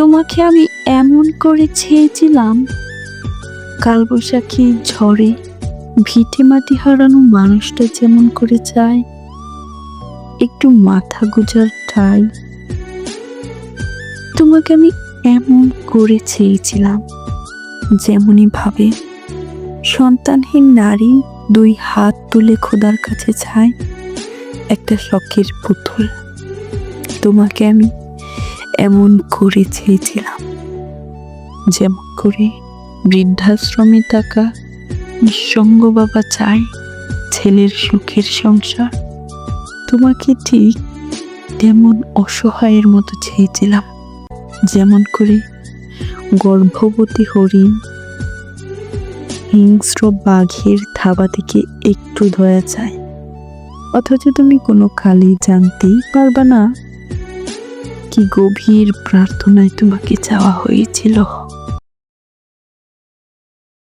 তোমাকে আমি এমন করে ছেয়েছিলাম। কালবৈশাখী ঝড়ে ভিটে মাটি হারানো মানুষটা যেমন করে চায় একটু মাথা গুজার ঠাই। তোমাকে আমি এমন করে চেয়েছিলাম যেমনই ভাবে সন্তানহীন নারী দুই হাত তুলে খোদার কাছে চায় একটা শখের পুতুল। তোমাকে আমি এমন করে চেয়েছিলাম। যেমন করে বৃদ্ধাশ্রমে টাকা নিঃসঙ্গ বাবা চায় ছেলের সুখের সংসার। তোমাকে ঠিক তেমন অসহায়ের মতো চেয়েছিলাম। যেমন করে গর্ভবতী হরিণ হিংস্র বাঘের থাবা থেকে একটু দয়া চায়। অথচ তুমি কোনো কালই জানতেই পারবা না কি গভীর প্রার্থনায় তোমাকে চাওয়া হয়েছিল?